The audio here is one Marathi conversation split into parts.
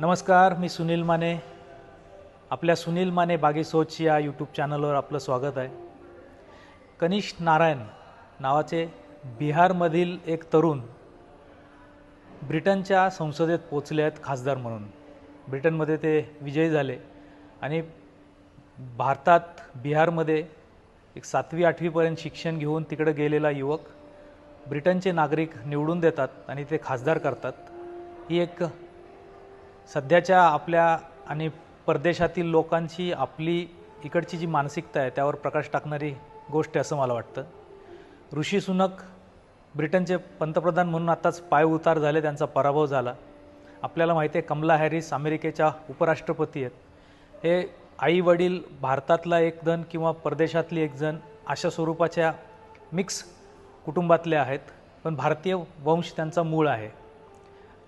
नमस्कार मी सुनील माने. आपल्या सुनील माने बागी सोच या यूट्यूब चॅनलवर आपलं स्वागत आहे. कनिष्ठ नारायण नावाचे बिहारमधील एक तरुण ब्रिटनच्या संसदेत पोचले आहेत खासदार म्हणून. ब्रिटनमध्ये ते विजयी झाले आणि भारतात बिहारमध्ये एक सातवी आठवीपर्यंत शिक्षण घेऊन तिकडे गेलेला युवक ब्रिटनचे नागरिक निवडून देतात आणि ते खासदार करतात. ही एक सध्याच्या आपल्या आणि परदेशातील लोकांची आपली इकडची जी मानसिकता आहे त्यावर प्रकाश टाकणारी गोष्ट आहे असं मला वाटतं. ऋषी सुनक ब्रिटनचे पंतप्रधान म्हणून आत्ताच पाय उतार झाले त्यांचा पराभव झाला. आपल्याला माहिती आहे कमला हॅरिस अमेरिकेच्या उपराष्ट्रपती आहेत. हे आई वडील भारतातला एक जण किंवा परदेशातली एक जण अशा स्वरूपाच्या मिक्स कुटुंबातले आहेत पण भारतीय वंश त्यांचा मूळ आहे.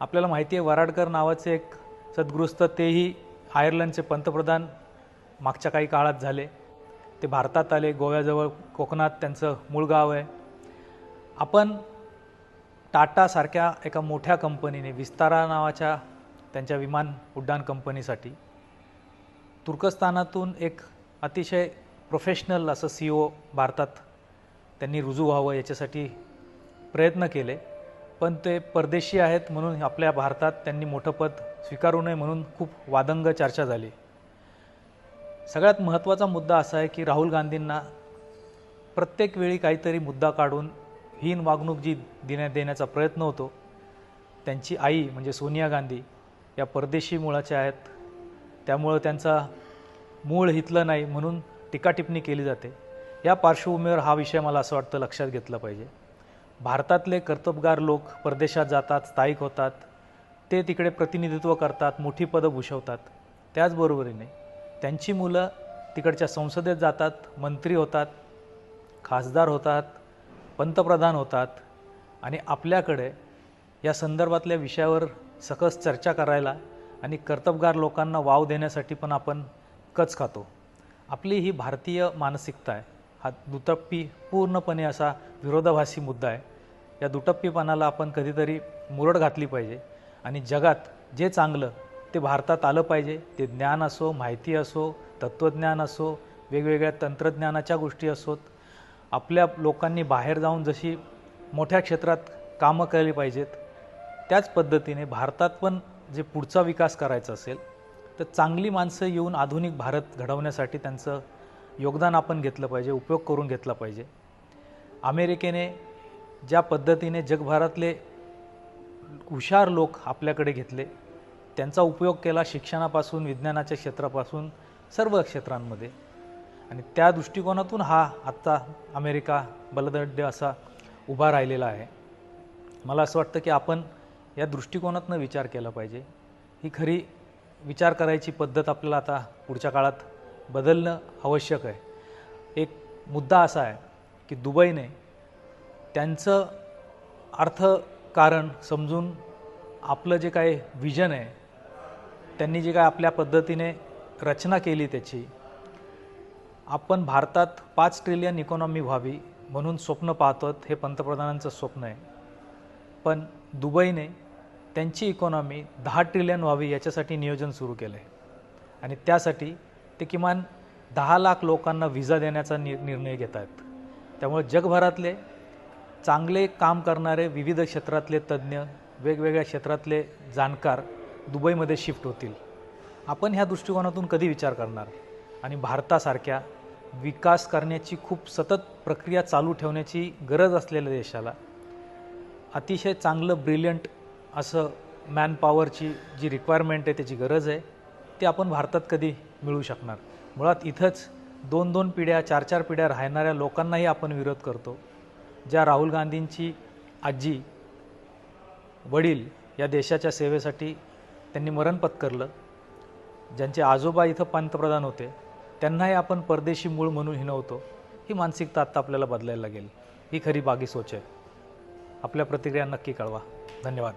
आपल्याला माहिती आहे वराडकर नावाचे एक सद्गृस्त तेही आयर्लंडचे पंतप्रधान मागच्या काही काळात झाले. ते भारतात आले गोव्याजवळ कोकणात त्यांचं मूळ गाव आहे. आपण टाटासारख्या एका मोठ्या कंपनीने विस्तारा नावाच्या त्यांच्या विमान उड्डाण कंपनीसाठी तुर्कस्तानातून एक अतिशय प्रोफेशनल असं सी ओ भारतात त्यांनी रुजू व्हावं याच्यासाठी प्रयत्न केले. पण ते परदेशी आहेत म्हणून आपल्या भारतात त्यांनी मोठं पद स्वीकारू नये म्हणून खूप वादंग चर्चा झाली. सगळ्यात महत्त्वाचा मुद्दा असा आहे की राहुल गांधींना प्रत्येक वेळी काहीतरी मुद्दा काढून हीन वागणूक जी देण्या देण्याचा प्रयत्न होतो. त्यांची आई म्हणजे सोनिया गांधी या परदेशी मुळाच्या आहेत. त्यामुळं त्यांचा मूळ हितलं नाही म्हणून टीकाटिप्पणी केली जाते. या पार्श्वभूमीवर हा विषय मला असं वाटतं लक्षात घेतला पाहिजे. भारतातले कर्तबगार लोक परदेशात जातात स्थायिक होतात. ते तिकडे प्रतिनिधित्व करतात मोठी पदं भूषवतात. त्याचबरोबरीने त्यांची मुलं तिकडच्या संसदेत जातात मंत्री होतात खासदार होतात पंतप्रधान होतात आणि आपल्याकडे या संदर्भातल्या विषयावर सकस चर्चा करायला आणि कर्तबगार लोकांना वाव देण्यासाठी पण आपण कच खातो. आपली ही भारतीय मानसिकता आहे. हा दुतप्पी पूर्णपणे असा विरोधाभासी मुद्दा आहे. या दुटप्पीपणाला आपण कधीतरी मुरड घातली पाहिजे. आणि जगात जे चांगलं ते भारतात आलं पाहिजे. ते ज्ञान असो माहिती असो तत्त्वज्ञान असो वेगवेगळ्या तंत्रज्ञानाच्या गोष्टी असोत. आपल्या लोकांनी बाहेर जाऊन जशी मोठ्या क्षेत्रात कामं केली पाहिजेत त्याच पद्धतीने भारतात पण जे पुढचा विकास करायचा असेल तर चांगली माणसं येऊन आधुनिक भारत घडवण्यासाठी त्यांचं योगदान आपण घेतलं पाहिजे उपयोग करून घेतला पाहिजे. अमेरिकेने ज्या पद्धतीने जगभरातले हुशार लोक आपल्याकडे घेतले त्यांचा उपयोग केला शिक्षणापासून विज्ञानाच्या क्षेत्रापासून सर्व क्षेत्रांमध्ये. आणि त्या दृष्टिकोनातून हा आत्ता अमेरिका बलदड्य असा उभा राहिलेला आहे. मला असं वाटतं की आपण या दृष्टिकोनातनं विचार केला पाहिजे. ही खरी विचार करायची पद्धत आपल्याला आता पुढच्या काळात बदलणं आवश्यक आहे. एक मुद्दा असा आहे की दुबईने त्यांचं अर्थकारण समजून आपलं जे काय विजन आहे त्यांनी जे काय आपल्या पद्धतीने रचना केली त्याची आपण भारतात पाच ट्रिलियन इकॉनॉमी व्हावी म्हणून स्वप्न पाहतो हे पंतप्रधानांचं स्वप्न आहे. पण दुबईने त्यांची इकॉनॉमी दहा ट्रिलियन व्हावी याच्यासाठी नियोजन सुरू केलं आहे आणि त्यासाठी ते किमान दहा लाख लोकांना व्हिजा देण्याचा नि निर्णय घेत आहेत त्यामुळे जगभरातले चांगले काम करणारे विविध क्षेत्रातले तज्ज्ञ वेगवेगळ्या क्षेत्रातले जाणकार दुबईमध्ये शिफ्ट होतील. आपण ह्या दृष्टिकोनातून कधी विचार करणार? आणि भारतासारख्या विकास करण्याची खूप सतत प्रक्रिया चालू ठेवण्याची गरज असलेल्या देशाला अतिशय चांगलं ब्रिलियंट असं मॅनपॉवरची जी रिक्वायरमेंट आहे त्याची गरज आहे ते आपण भारतात कधी मिळू शकणार? मुळात इथंच दोन दोन पिढ्या चार चार पिढ्या राहणाऱ्या लोकांनाही आपण विरोध करतो. ज्या राहुल गांधींची आजी वडील या देशाच्या सेवेसाठी त्यांनी मरण पत्करलं ज्यांचे आजोबा इथं पंतप्रधान होते त्यांनाही आपण परदेशी मूळ म्हणून हिनवतो ही मानसिकता आत्ता आपल्याला बदलायला लागेल. ही खरी बागी सोच आहे. आपल्या प्रतिक्रिया नक्की कळवा. धन्यवाद.